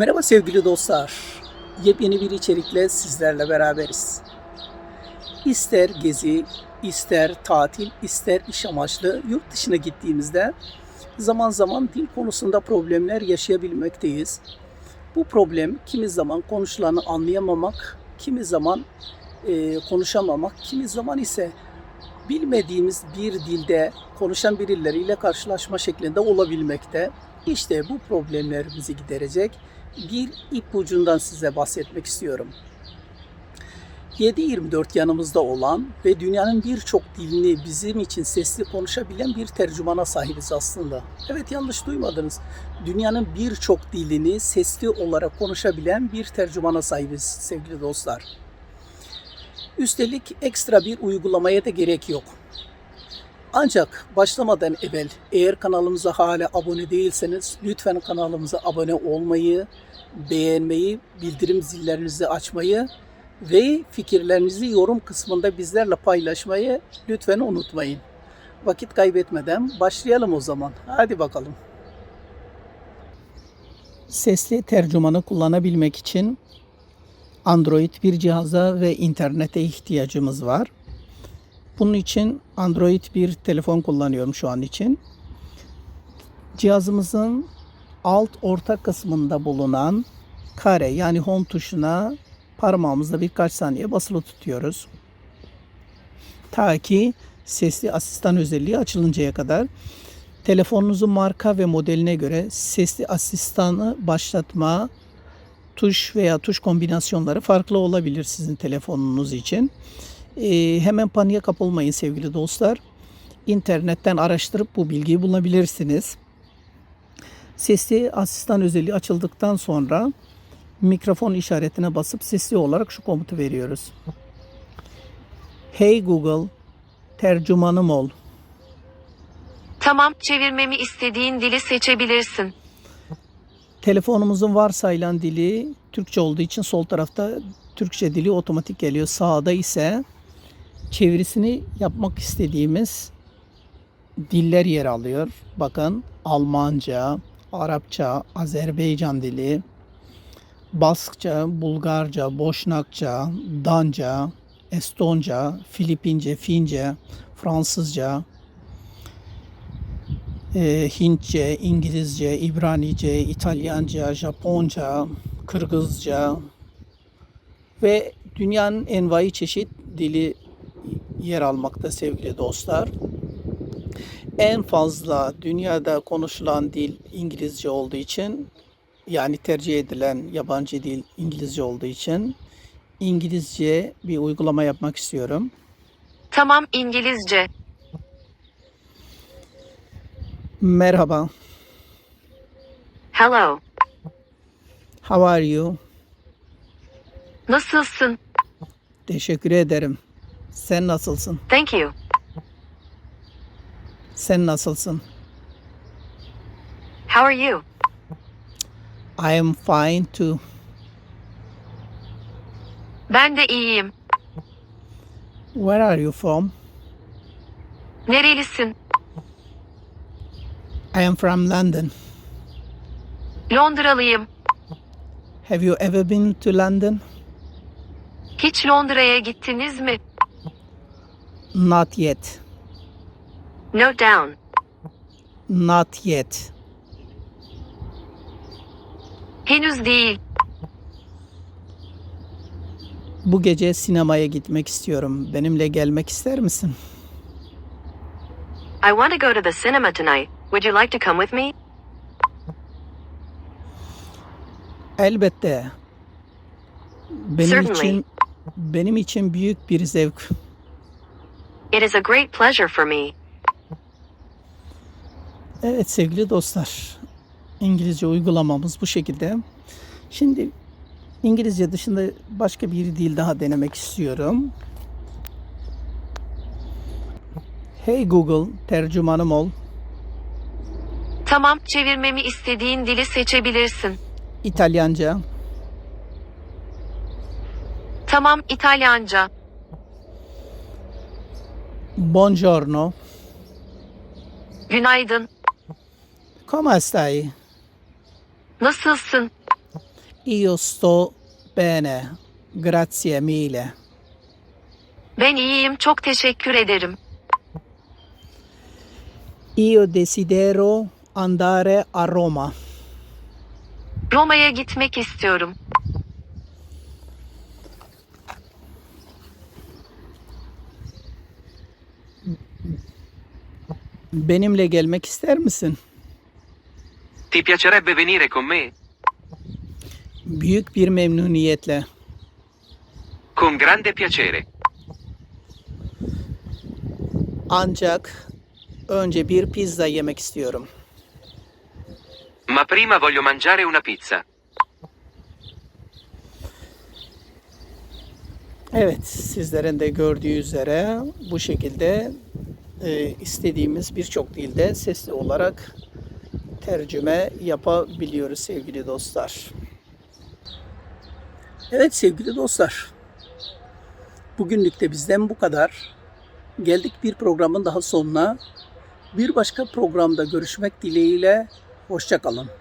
Merhaba sevgili dostlar. Yepyeni bir içerikle sizlerle beraberiz. İster gezi, ister tatil, ister iş amaçlı yurt dışına gittiğimizde zaman zaman dil konusunda problemler yaşayabilmekteyiz. Bu problem kimi zaman konuşulanı anlayamamak, kimi zaman e, konuşamamak, kimi zaman ise bilmediğimiz bir dilde konuşan birileriyle karşılaşma şeklinde olabilmekte. İşte bu problemlerimizi giderecek bir ipucundan size bahsetmek istiyorum. 7-24 yanımızda olan ve dünyanın birçok dilini bizim için sesli konuşabilen bir tercümana sahibiz aslında. Evet yanlış duymadınız. Dünyanın birçok dilini sesli olarak konuşabilen bir tercümana sahibiz sevgili dostlar. Üstelik ekstra bir uygulamaya da gerek yok. Ancak başlamadan evvel eğer kanalımıza hala abone değilseniz lütfen kanalımıza abone olmayı, beğenmeyi, bildirim zillerinizi açmayı ve fikirlerinizi yorum kısmında bizlerle paylaşmayı lütfen unutmayın. Vakit kaybetmeden başlayalım o zaman. Hadi bakalım. Sesli tercümanı kullanabilmek için Android bir cihaza ve internete ihtiyacımız var. Bunun için Android bir telefon kullanıyorum şu an için. Cihazımızın alt orta kısmında bulunan kare yani home tuşuna parmağımızla birkaç saniye basılı tutuyoruz. Ta ki sesli asistan özelliği açılıncaya kadar telefonunuzun marka ve modeline göre sesli asistanı başlatma tuş veya tuş kombinasyonları farklı olabilir sizin telefonunuz için. Ee, hemen paniğe kapılmayın sevgili dostlar. İnternetten araştırıp bu bilgiyi bulabilirsiniz. Sesli asistan özelliği açıldıktan sonra mikrofon işaretine basıp sesli olarak şu komutu veriyoruz. Hey Google, tercümanım ol. Tamam, çevirmemi istediğin dili seçebilirsin. Telefonumuzun varsayılan dili Türkçe olduğu için sol tarafta Türkçe dili otomatik geliyor. Sağda ise çevirisini yapmak istediğimiz diller yer alıyor. Bakın Almanca, Arapça, Azerbaycan dili, Baskça, Bulgarca, Boşnakça, Danca, Estonca, Filipince, Fince, Fransızca, e, Hintçe, İngilizce, İbranice, İtalyanca, Japonca, Kırgızca ve dünyanın envai çeşit dili yer almakta sevgili dostlar. En fazla dünyada konuşulan dil İngilizce olduğu için yani tercih edilen yabancı dil İngilizce olduğu için İngilizce bir uygulama yapmak istiyorum. Tamam, İngilizce. Merhaba. Hello. How are you? Nasılsın? Teşekkür ederim. Sen nasılsın? Thank you. Sen nasılsın? How are you? I am fine too. Ben de iyiyim. Where are you from? Nerelisin? I am from London. Londralıyım. Have you ever been to London? Hiç Londra'ya gittiniz mi? Not yet. Note down. Not yet. Henüz değil. Bu gece sinemaya gitmek istiyorum. Benimle gelmek ister misin? I want to go to the cinema tonight. Would you like to come with me? Elbette. Benim Certainly. için benim için büyük bir zevk. It is a great pleasure for me. Evet sevgili dostlar. İngilizce uygulamamız bu şekilde. Şimdi İngilizce dışında başka bir dil daha denemek istiyorum. Hey Google, tercümanım ol. Tamam, çevirmemi istediğin dili seçebilirsin. İtalyanca, Tamam, İtalyanca. Buongiorno, Günaydın. come stai? Nasılsın? Io sto bene. Grazie mille. Ben iyiyim, çok teşekkür ederim. Io desidero andare a Roma. Roma'ya gitmek istiyorum. Benimle gelmek ister misin? Ti piacerebbe venire con me? Büyük bir memnuniyetle. Con grande piacere. Ancak önce bir pizza yemek istiyorum. Ma prima voglio mangiare una pizza. Evet, sizlerin de gördüğü üzere bu şekilde e, istediğimiz birçok dilde sesli olarak tercüme yapabiliyoruz sevgili dostlar. Evet sevgili dostlar. Bugünlük de bizden bu kadar. Geldik bir programın daha sonuna. Bir başka programda görüşmek dileğiyle. Hoşçakalın.